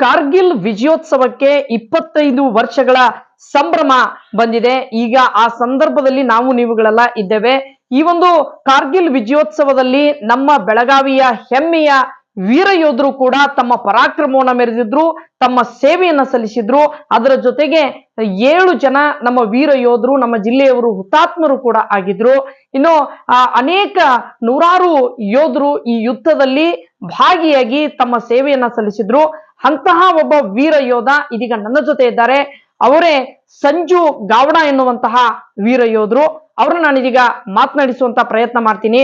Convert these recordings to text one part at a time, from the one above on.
ಕಾರ್ಗಿಲ್ ವಿಜಯೋತ್ಸವಕ್ಕೆ ಇಪ್ಪತ್ತೈದು ವರ್ಷಗಳ ಸಂಭ್ರಮ ಬಂದಿದೆ. ಈಗ ಆ ಸಂದರ್ಭದಲ್ಲಿ ನಾವು ನೀವುಗಳೆಲ್ಲ ಇದ್ದೇವೆ. ಈ ಒಂದು ಕಾರ್ಗಿಲ್ ವಿಜಯೋತ್ಸವದಲ್ಲಿ ನಮ್ಮ ಬೆಳಗಾವಿಯ ಹೆಮ್ಮೆಯ ವೀರ ಯೋಧರು ಕೂಡ ತಮ್ಮ ಪರಾಕ್ರಮವನ್ನು ಮೆರೆದಿದ್ರು, ತಮ್ಮ ಸೇವೆಯನ್ನ ಸಲ್ಲಿಸಿದ್ರು. ಅದರ ಜೊತೆಗೆ ಏಳು ಜನ ನಮ್ಮ ವೀರ ಯೋಧರು, ನಮ್ಮ ಜಿಲ್ಲೆಯವರು ಹುತಾತ್ಮರು ಕೂಡ ಆಗಿದ್ರು. ಇನ್ನು ಅನೇಕ ನೂರಾರು ಯೋಧರು ಈ ಯುದ್ಧದಲ್ಲಿ ಭಾಗಿಯಾಗಿ ತಮ್ಮ ಸೇವೆಯನ್ನ ಸಲ್ಲಿಸಿದ್ರು. ಅಂತಹ ಒಬ್ಬ ವೀರ ಯೋಧ ಇದೀಗ ನನ್ನ ಜೊತೆ ಇದ್ದಾರೆ. ಅವರೇ ಸಂಜು ಗಾವಡ ಎನ್ನುವಂತಹ ವೀರ ಯೋಧರು. ಅವ್ರನ್ನ ನಾನು ಇದೀಗ ಮಾತನಾಡಿಸುವಂತ ಪ್ರಯತ್ನ ಮಾಡ್ತೀನಿ.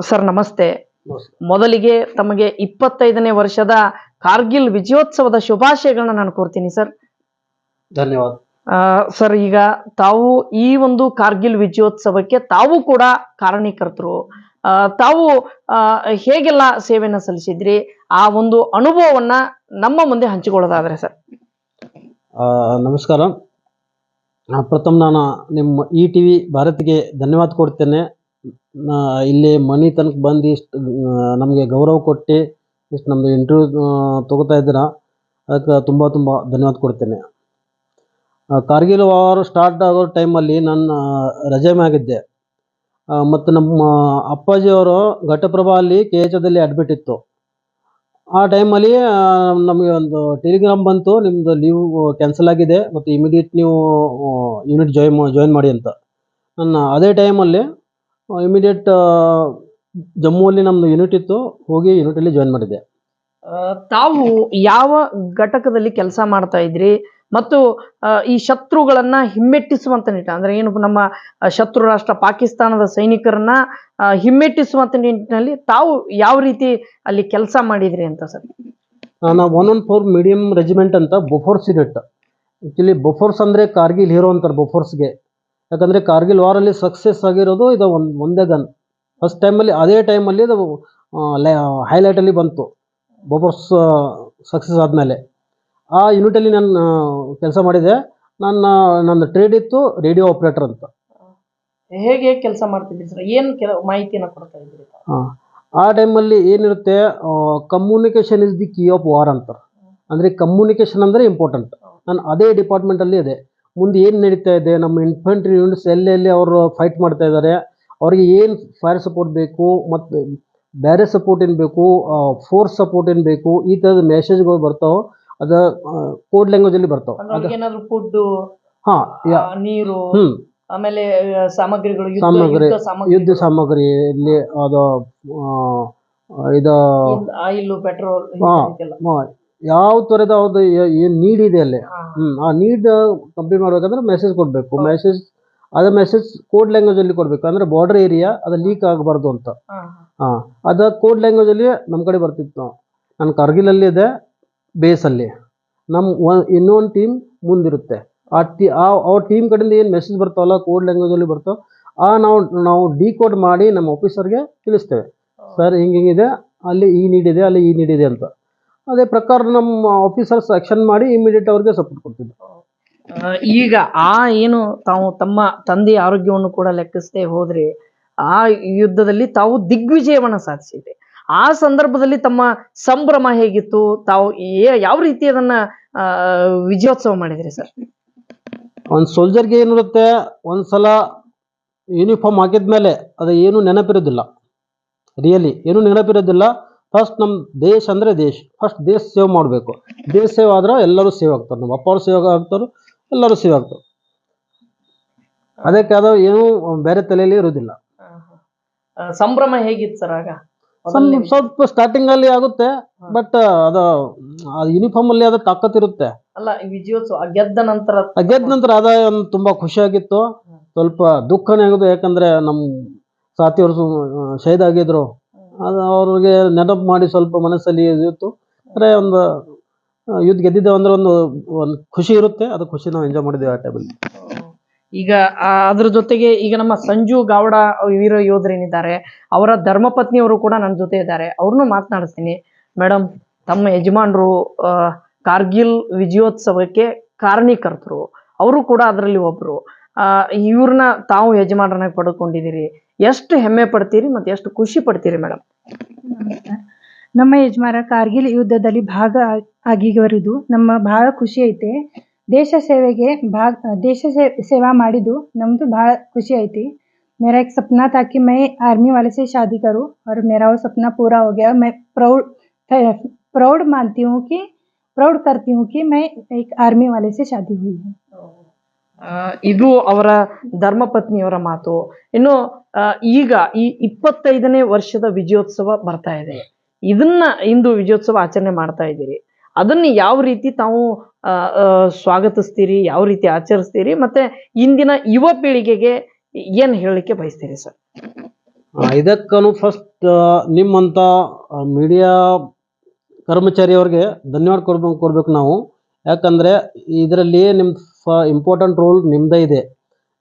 ಸರ್ ನಮಸ್ತೆ. ಮೊದಲಿಗೆ ತಮಗೆ ಇಪ್ಪತ್ತೈದನೇ ವರ್ಷದ ಕಾರ್ಗಿಲ್ ವಿಜಯೋತ್ಸವದ ಶುಭಾಶಯಗಳನ್ನ ನಾನು ಕೋರ್ತೀನಿ ಸರ್. ಧನ್ಯವಾದ. ಆ, ಸರ್ ಈಗ ತಾವು ಈ ಒಂದು ಕಾರ್ಗಿಲ್ ವಿಜಯೋತ್ಸವಕ್ಕೆ ತಾವು ಕೂಡ ಕಾರಣೀಕರ್ತರು. ತಾವು ಹೇಗೆಲ್ಲ ಸೇವೆಯನ್ನು ಸಲ್ಲಿಸಿದ್ರಿ? ಆ ಒಂದು ಅನುಭವವನ್ನ ನಮ್ಮ ಮುಂದೆ ಹಂಚಿಕೊಳ್ಳೋದಾದ್ರೆ ಸರ್. ನಮಸ್ಕಾರ. ಪ್ರಥಮ ನಾನು ನಿಮ್ಮ ಇ ಟಿ ವಿ ಭಾರತಿಗೆ ಧನ್ಯವಾದ ಕೊಡ್ತೇನೆ. ಇಲ್ಲಿ ಮನೆ ತನಕ ಬಂದು ಇಷ್ಟು ನಮಗೆ ಗೌರವ ಕೊಟ್ಟು ಇಷ್ಟು ನಮ್ಮದು ಇಂಟರ್ವ್ಯೂ ತಗೋತಾ ಇದ್ದೀರ. ಅದಕ್ಕೆ ತುಂಬ ತುಂಬ ಧನ್ಯವಾದ ಕೊಡ್ತೇನೆ. ಕಾರ್ಗಿಲ್ ವಾರ್ ಸ್ಟಾರ್ಟ್ ಆಗೋ ಟೈಮಲ್ಲಿ ನಾನು ರಜೆ ಮ್ಯಾಗಿದ್ದೆ. ಮತ್ತು ನಮ್ಮ ಅಪ್ಪಾಜಿಯವರು ಘಟಪ್ರಭಾ ಅಲ್ಲಿ ಕೆ ಎಚ್ ದಲ್ಲಿ ಅಡ್ಮಿಟ್ ಇತ್ತು ಆ ಟೈಮಲ್ಲಿ ನಮಗೆ ಒಂದು ಟೆಲಿಗ್ರಾಮ್ ಬಂತು ನಿಮ್ಮದು ಲೀವ್ ಕ್ಯಾನ್ಸಲ್ ಆಗಿದೆ, ಮತ್ತು ಇಮಿಡಿಯೇಟ್ ನೀವು ಯೂನಿಟ್ ಜಾಯಿನ್ ಜಾಯಿನ್ ಮಾಡಿ ಅಂತ. ನನ್ನ ಅದೇ ಟೈಮಲ್ಲಿ ಇಮಿಡಿಯೇಟ್ ಜಮ್ಮುವಲ್ಲಿ ನಮ್ಮದು ಯೂನಿಟ್ ಇತ್ತು, ಹೋಗಿ ಯೂನಿಟಲ್ಲಿ ಜಾಯಿನ್ ಮಾಡಿದ್ದೆ ತಾವು ಯಾವ ಘಟಕದಲ್ಲಿ ಕೆಲಸ ಮಾಡ್ತಾ ಇದ್ರಿ? ಮತ್ತು ಈ ಶತ್ರುಗಳನ್ನ ಹಿಮ್ಮೆಟ್ಟಿಸುವಂತ ನಿಟ್ಟಿನ ಅಂದ್ರೆ ಏನು ನಮ್ಮ ಶತ್ರು ರಾಷ್ಟ್ರ ಪಾಕಿಸ್ತಾನದ ಸೈನಿಕರನ್ನ ಹಿಮ್ಮೆಟ್ಟಿಸುವಂತ ನಿಟ್ಟಿನಲ್ಲಿ ತಾವು ಯಾವ ರೀತಿ ಅಲ್ಲಿ ಕೆಲಸ ಮಾಡಿದ್ರಿ ಅಂತ ಸರ್? ನಾವು one one four medium regiment ಅಂತ ಬೊಫೋರ್ಸ್ ಯೂನಿಟ್ ಆ್ಯಕ್ಚುಲಿ ಬೊಫೋರ್ಸ್ ಅಂದರೆ ಕಾರ್ಗಿಲ್ ಹೀರೋ ಅಂತಾರೆ ಬೊಫೋರ್ಸ್ಗೆ ಯಾಕಂದರೆ ಕಾರ್ಗಿಲ್ ವಾರಲ್ಲಿ ಸಕ್ಸಸ್ ಆಗಿರೋದು ಇದು ಒಂದು, ಒಂದೇ ಗನ್ ಫಸ್ಟ್ ಟೈಮಲ್ಲಿ ಅದೇ ಟೈಮಲ್ಲಿ ಅದು ಹೈಲೈಟಲ್ಲಿ ಬಂತು. ಬೊಫೋರ್ಸ್ ಸಕ್ಸಸ್ ಆದಮೇಲೆ. ಆ ಯೂನಿಟಲ್ಲಿ ನಾನು ಕೆಲಸ ಮಾಡಿದೆ. ನನ್ನ ನನ್ನ ಟ್ರೇಡ್ ಇತ್ತು ರೇಡಿಯೋ ಆಪ್ರೇಟರ್ ಅಂತ. ಹೇಗೆ ಕೆಲಸ ಮಾಡ್ತಿದ್ರಿ ಸರ್? ಏನು ಕೆಲ ಮಾಹಿತಿಯನ್ನು ಕೊಡ್ತಾ ಇದ್ರಿ ತಾವು? ಆ, ಆ ಟೈಮಲ್ಲಿ ಏನಿರುತ್ತೆ communication is the key of war ಅಂತಾರೆ. ಅಂದರೆ ಕಮ್ಯುನಿಕೇಷನ್ ಅಂದರೆ ಇಂಪಾರ್ಟೆಂಟ್ ನಾನು ಅದೇ ಡಿಪಾರ್ಟ್ಮೆಂಟಲ್ಲಿ ಇದೆ ಮುಂದೆ ಏನು ನಡೀತಾ ಇದೆ ನಮ್ಮ ಇನ್ಫೆಂಟ್ರಿ ಯೂನಿಟ್ಸ್ ಎಲ್ಲೆಲ್ಲಿ ಅವರು ಫೈಟ್ ಮಾಡ್ತಾ ಇದ್ದಾರೆ ಅವ್ರಿಗೆ ಏನು ಫೈರ್ ಸಪೋರ್ಟ್ ಬೇಕು ಮತ್ತು ಬೇರೆ ಸಪೋರ್ಟ್ ಏನು ಬೇಕು ಫೋರ್ಸ್ ಸಪೋರ್ಟ್ ಏನು ಬೇಕು ಈ ಥರದ ಮೆಸೇಜ್ಗಳು ಬರ್ತಾವೆ. ಅದು ಕೋಡ್ ಲ್ಯಾಂಗ್ವೇಜ್ ಅಲ್ಲಿ ಅದು ಅವ್ರಿಗೆ ಏನಾದ್ರು ಫುಡ್ ಹಾಂ ನೀರು ಆಮೇಲೆ ಸಾಮಗ್ರಿಗಳು ಸಾಮಗ್ರಿ, ಯುದ್ಧ ಸಾಮಗ್ರಿ. ಇಲ್ಲಿ ಅದು ಇದ ಆಯಿಲ್ ಪೆಟ್ರೋಲ್. ಯಾವ ತರದ ಅವ್ರದ್ದು ಏನು ನೀಡ್ ಇದೆ ಅಲ್ಲಿ. ಹ್ಮ್ ಆ ನೀಡ್ ಕಂಪ್ಲೀಟ್ ಮಾಡ್ಬೇಕಂದ್ರೆ ಮೆಸೇಜ್ ಕೊಡಬೇಕು. ಮೆಸೇಜ್ ಅದ ಮೆಸೇಜ್ ಕೋಡ್ ಲ್ಯಾಂಗ್ವೇಜ್ ಅಲ್ಲಿ ಕೊಡಬೇಕು. ಅಂದ್ರೆ ಬಾರ್ಡರ್ ಏರಿಯಾ ಅದ ಲೀಕ್ ಆಗಬಾರ್ದು ಅಂತ. ಹಾ ಅದ ಕೋಡ್ ಲ್ಯಾಂಗ್ವೇಜಲ್ಲಿ ನಮ್ಮ ಕಡೆ ಬರ್ತಿತ್ತು. ನಾನು ಕಾರ್ಗಿಲಲ್ಲಿ ಇದೆ. ಬೇಸಲ್ಲಿ. ನಮ್ಮ ಒನ್ ಇನ್ನೊಂದು ಟೀಮ್ ಮುಂದಿರುತ್ತೆ. ಆ ಟಿ, ಆ ಅವ್ರ ಟೀಮ್ ಕಡೆಯಿಂದ ಏನು ಮೆಸೇಜ್ ಬರ್ತಾವಲ್ಲ ಕೋಡ್ ಲ್ಯಾಂಗ್ವೇಜಲ್ಲಿ ಬರ್ತಾವೆ, ಆ ನಾವು ನಾವು ಡಿಕೋಡ್ ಮಾಡಿ ನಮ್ಮ ಆಫೀಸರ್ಗೆ ತಿಳಿಸ್ತೇವೆ. ಸರ್, ಹಿಂಗೆ ಹಿಂಗಿದೆ ಅಲ್ಲಿ ಈ ನೀಡಿದೆ ಅಲ್ಲಿ ಈ ನೀಡಿದೆ ಅಂತ. ಅದೇ ಪ್ರಕಾರ ನಮ್ಮ ಆಫೀಸರ್ಸ್ ಆಕ್ಷನ್ ಮಾಡಿ ಇಮಿಡಿಯೇಟ್ ಅವ್ರಿಗೆ ಸಪೋರ್ಟ್ ಕೊಡ್ತಿದ್ದೆ. ಈಗ ಆ ಏನು ತಾವು ತಮ್ಮ ತಂದೆಯ ಆರೋಗ್ಯವನ್ನು ಕೂಡ ಲೆಕ್ಕಿಸದೆ ಹೋದ್ರೆ, ಆ ಯುದ್ಧದಲ್ಲಿ ತಾವು ದಿಗ್ವಿಜಯವನ್ನು ಸಾಧಿಸಿದ್ರಿ ಆ ಸಂದರ್ಭದಲ್ಲಿ ತಮ್ಮ ಸಂಭ್ರಮ ಹೇಗಿತ್ತು? ತಾವು ಯಾವ ರೀತಿ ಅದನ್ನ ವಿಜಯೋತ್ಸವ ಮಾಡಿದ್ರಿ ಸರ್? ಒಂದು ಸೋಲ್ಜರ್ಗೆ ಏನಿರುತ್ತೆ ಒಂದ್ಸಲ ಯೂನಿಫಾರ್ಮ್ ಹಾಕಿದ್ಮೇಲೆ ಅದು ಏನು ನೆನಪಿರೋದಿಲ್ಲ. ರಿಯಲಿ ಏನು ನೆನಪಿರೋದಿಲ್ಲ. ಫಸ್ಟ್ ನಮ್ಮ ದೇಶ ಅಂದರೆ ದೇಶ. ಫಸ್ಟ್ ದೇಶ ಸೇವ್ ಮಾಡಬೇಕು. ದೇಶ ಸೇವ್ ಆದ್ರೆ ಎಲ್ಲರೂ ಸೇವ್ ಆಗ್ತಾರೆ. ನಮ್ಮ ಅಪ್ಪ ಅವ್ರು ಸೇವ್ ಆಗ್ತಾರೆ ಎಲ್ಲರೂ ಸೇವ್ ಆಗ್ತಾರೆ. ಅದಕ್ಕೆ ಅದು ಏನು ಬೇರೆ ತಲೆಯಲ್ಲಿ ಇರೋದಿಲ್ಲ. ಸಂಭ್ರಮ ಹೇಗಿತ್ತು ಸರ್ ಆಗ? ಸ್ವಲ್ಪ ಸ್ವಲ್ಪ ಸ್ಟಾರ್ಟಿಂಗಲ್ಲಿ ಆಗುತ್ತೆ ಬಟ್ ಅದು ಅಲ್ಲಿ ಅದ ತಾಕತ್ ಇರುತ್ತೆ. ಅಲ್ಲ ವಿಜಯೋತ್ಸವ ಗೆದ್ದ ನಂತರ ಗೆದ್ದ ನಂತರ ಅದ ಒಂದು ತುಂಬಾ ಖುಷಿಯಾಗಿತ್ತು ಸ್ವಲ್ಪ ದುಃಖನೇ ಆಗೋದು ಯಾಕಂದ್ರೆ ನಮ್ಮ ಸಾಥಿಯವರು ಸು- ಶಹೀದ್ ಆಗಿದ್ರು. ಅದು ಅವ್ರಿಗೆ ನೆನಪು ಮಾಡಿ ಸ್ವಲ್ಪ ಮನಸ್ಸಲ್ಲಿ ಇತ್ತು. ಅಂದ್ರೆ ಒಂದು ಯುದ್ಧ ಗೆದ್ದಿದ್ದೇವೆ ಅಂದ್ರೆ ಒಂದು ಒಂದು ಖುಷಿ ಇರುತ್ತೆ. ಅದು ಖುಷಿ ನಾವು ಎಂಜಾಯ್ ಮಾಡಿದ್ದೇವೆ ಆ ಟೈಮಲ್ಲಿ ಈಗ ಅದ್ರ ಜೊತೆಗೆ ಈಗ ನಮ್ಮ ಸಂಜು ಗಾವಡ ವೀರ ಯೋಧರೇನಿದ್ದಾರೆ ಅವರ ಧರ್ಮಪತ್ನಿಯವರು ಕೂಡ ನನ್ನ ಜೊತೆ ಇದ್ದಾರೆ ಅವ್ರನ್ನೂ ಮಾತನಾಡಿಸ್ತೀನಿ. ಮೇಡಮ್ ತಮ್ಮ ಯಜಮಾನರು ಕಾರ್ಗಿಲ್ ವಿಜಯೋತ್ಸವಕ್ಕೆ ಕಾರಣೀಕರ್ತರು. ಅವರು ಕೂಡ ಅದರಲ್ಲಿ ಒಬ್ರು. ಆ, ಇವ್ರನ್ನ ತಾವು ಯಜಮಾನರನ್ನಾಗಿ ಪಡ್ಕೊಂಡಿದ್ದೀರಿ. ಎಷ್ಟು ಹೆಮ್ಮೆ ಪಡ್ತೀರಿ ಮತ್ತೆ ಎಷ್ಟು ಖುಷಿ ಪಡ್ತೀರಿ ಮೇಡಮ್ ನಮ್ಮ ಯಜಮಾನ ಕಾರ್ಗಿಲ್ ಯುದ್ಧದಲ್ಲಿ ಭಾಗ ಆ- ಆಗಿರುವುದು ನಮ್ಮ ಬಹಳ ಖುಷಿ ಐತೆ. ದೇಶ ಸೇವೆಗೆ ಭಾಗ ದೇಶ ಸೇ- ಸೇವಾ ಮಾಡಿದ್ದು ನಮ್ದು ಬಹಳ ಖುಷಿ ಐತಿ मेरा एक सपना था कि मैं आर्मी वाले से शादी करूं और मेरा वो सपना पूरा हो गया मैं प्राउड प्राउड मानती हूँ कि प्राउड करती हूँ कि मैं एक आर्मी वाले से शादी हुई है ಆ, ಇದು ಅವರ ಧರ್ಮಪತ್ನಿಯವರ ಮಾತು ಇನ್ನು ಆ, ಈಗ ಈ ಇಪ್ಪತ್ತೈದನೇ ವರ್ಷದ ವಿಜಯೋತ್ಸವ ಬರ್ತಾ ಇದೆ ಇದನ್ನ ಇಂದು ವಿಜಯೋತ್ಸವ ಆಚರಣೆ ಮಾಡ್ತಾ ಇದ್ದೀರಿ ಅದನ್ನ ಯಾವ ರೀತಿ ತಾವು ಸ್ವಾಗತಿಸ್ತೀರಿ, ಯಾವ ರೀತಿ ಆಚರಿಸ್ತೀರಿ, ಮತ್ತೆ ಇಂದಿನ ಯುವ ಪೀಳಿಗೆಗೆ ಏನ್ ಹೇಳಲಿಕ್ಕೆ ಬಯಸ್ತೀರಿ ಸರ್? ಇದಕ್ಕೂ ಫಸ್ಟ್ ನಿಮ್ಮಂಥ ಮೀಡಿಯಾ ಕರ್ಮಚಾರಿಯವ್ರಿಗೆ ಧನ್ಯವಾದ ಕೊಡ್ಬೇಕು ಕೊಡ್ಬೇಕು ನಾವು. ಯಾಕಂದರೆ ಇದರಲ್ಲಿ ನಿಮ್ಮ ಫ ಇಂಪಾರ್ಟೆಂಟ್ ರೋಲ್ ನಿಮ್ಮದೇ ಇದೆ.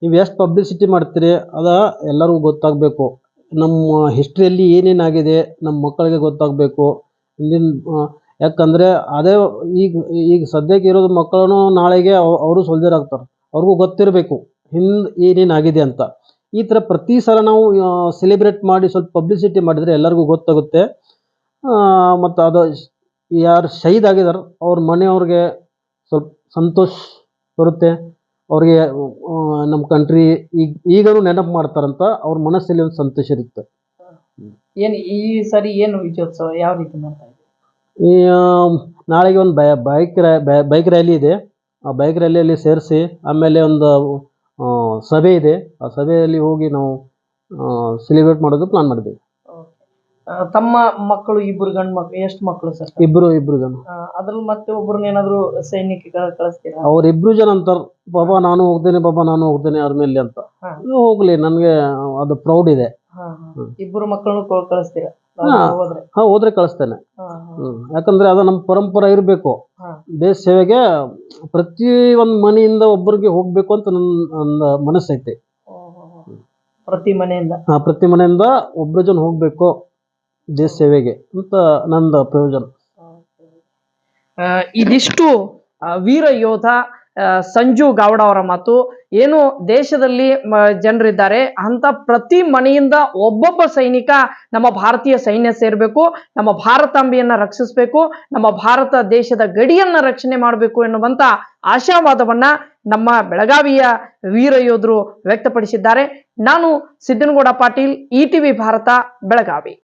ನೀವು ಎಷ್ಟು ಪಬ್ಲಿಸಿಟಿ ಮಾಡ್ತೀರಿ, ಅದ ಎಲ್ಲರಿಗೂ ಗೊತ್ತಾಗಬೇಕು. ನಮ್ಮ ಹಿಸ್ಟ್ರಿಯಲ್ಲಿ ಏನೇನಾಗಿದೆ, ನಮ್ಮ ಮಕ್ಕಳಿಗೆ ಗೊತ್ತಾಗಬೇಕು. ಇಂದಿನ ಯಾಕಂದರೆ ಅದೇ ಈಗ ಈಗ ಸದ್ಯಕ್ಕೆ ಇರೋದು ಮಕ್ಕಳು ನಾಳೆಗೆ ಅವ್- ಅವರು ಸೋಲ್ಜರ್ ಆಗ್ತಾರೆ. ಅವ್ರಿಗೂ ಗೊತ್ತಿರಬೇಕು, ಹಿಂದೆ ಏನೇನಾಗಿದೆ ಅಂತ. ಈ ಥರ ಪ್ರತಿ ಸಲ ನಾವು ಸೆಲೆಬ್ರೇಟ್ ಮಾಡಿ ಸ್ವಲ್ಪ ಪಬ್ಲಿಸಿಟಿ ಮಾಡಿದರೆ ಎಲ್ಲರಿಗೂ ಗೊತ್ತಾಗುತ್ತೆ. ಮತ್ತು ಅದು ಯಾರು ಶಹೀದ್ ಆಗಿದಾರೆ, ಅವ್ರ ಮನೆಯವ್ರಿಗೆ ಸ್ವಲ್ಪ ಸಂತೋಷ ಬರುತ್ತೆ. ಅವ್ರಿಗೆ ನಮ್ಮ ಕಂಟ್ರಿ ಈಗ ಈಗಲೂ ನೆನಪು ಮಾಡ್ತಾರಂತ, ಅವ್ರ ಮನಸ್ಸಲ್ಲಿ ಒಂದು ಸಂತೋಷ ಇರುತ್ತೆ. ಏನು ಈ ಸರಿ ಏನು ವಿಜಯೋತ್ಸವ ಯಾವ ರೀತಿ ಮಾಡ್ತಾ ಇದ್ದೀರಿ? ಈ ನಾಳೆಗೆ ಒಂದು ಬೈಕ್ ಬೈಕ್ ರ್ಯಾಲಿ ಇದೆ. ಆ ಬೈಕ್ ರ್ಯಾಲಿಯಲ್ಲಿ ಸೇರಿಸಿ ಆಮೇಲೆ ಒಂದು ಸಭೆ ಇದೆ. ಆ ಸಭೆಯಲ್ಲಿ ಹೋಗಿ ನಾವು ಸೆಲೆಬ್ರೇಟ್ ಮಾಡೋದು ಪ್ಲಾನ್ ಮಾಡಿದ್ದೀವಿ. ಆ, ತಮ್ಮ ಮಕ್ಕಳು ಇಬ್ಬರು ಗಂಡು ಮಕ್ಕಳು ಎಷ್ಟು ಮಕ್ಕಳು ಸರ್? ಇಬ್ಬರು ಇಬ್ಬರು ಜನ. ಅದ್ರಲ್ಲಿ ಮತ್ತೆ ಒಬ್ಬರನ್ನ ಏನಾದ್ರು ಸೈನಿಕ ಕಳಿಸ್ತೀರಾ? ಅವರಿಬ್ರು ಜನ ಅಂತಾರೆ ಬಾಬಾ ನಾನು ಹೋಗ್ತೇನೆ ಬಾಬಾ ನಾನು ಹೋಗ್ತೇನೆ ಆರ್ಮಿಯಲ್ಲಿ ಅಂತ. ಹಾ. ಹೋಗ್ಲಿ ನನಗೆ ಅದು ಪ್ರೌಡ್ ಇದೆ. ಹಾ, ಹಾ. ಇಬ್ಬರು ಮಕ್ಕಳನ್ನು ಕಳ್- ಕಳಿಸ್ತೀರಾ? ಹಾ. ಹೋದ್ರೆ ಕಳಿಸ್ತೇನೆ. ಹ್ಮ್. ಯಾಕಂದ್ರೆ ಅದು ನಮ್ಮ ಪರಂಪರೆ ಇರಬೇಕು ದೇಶ ಸೇವೆಗೆ ಪ್ರತಿ ಒಂದು ಮನೆಯಿಂದ ಒಬ್ಬರಿಗೆ ಹೋಗ್ಬೇಕು ಅಂತ ನನ್ನ ಮನಸ್ಸೈತಿ ಮನಸ್ಸೈತೆ. ಪ್ರತಿ ಮನೆಯಿಂದ ಹಾ ಪ್ರತಿ ಮನೆಯಿಂದ ಒಬ್ಬರ ಜನ ಹೋಗ್ಬೇಕು ದೇಶ ಸೇವೆಗೆ ಅಂತ ನಂದು ಪ್ರಯೋಜನ ಆ, ಇದಿಷ್ಟು ಆ, ವೀರ ಯೋಧ ಸಂಜು ಗೌಡ ಅವರ ಮಾತು, ಏನು ದೇಶದಲ್ಲಿ ಜನರಿದ್ದಾರೆ, ಅಂತ ಪ್ರತಿ ಮನೆಯಿಂದ ಒಬ್ಬೊಬ್ಬ ಸೈನಿಕ ನಮ್ಮ ಭಾರತೀಯ ಸೈನ್ಯ ಸೇರಬೇಕು, ನಮ್ಮ ಭಾರತಾಂಬೆಯನ್ನು ರಕ್ಷಿಸಬೇಕು, ನಮ್ಮ ಭಾರತ ದೇಶದ ಗಡಿಯನ್ನ ರಕ್ಷಣೆ ಮಾಡಬೇಕು ಎನ್ನುವಂತ ಆಶಾವಾದವನ್ನ ನಮ್ಮ ಬೆಳಗಾವಿಯ ವೀರ ಯೋಧರು ವ್ಯಕ್ತಪಡಿಸಿದ್ದಾರೆ. ನಾನು ಸಿದ್ದನಗೌಡ ಪಾಟೀಲ್, ಇ ಭಾರತ, ಬೆಳಗಾವಿ.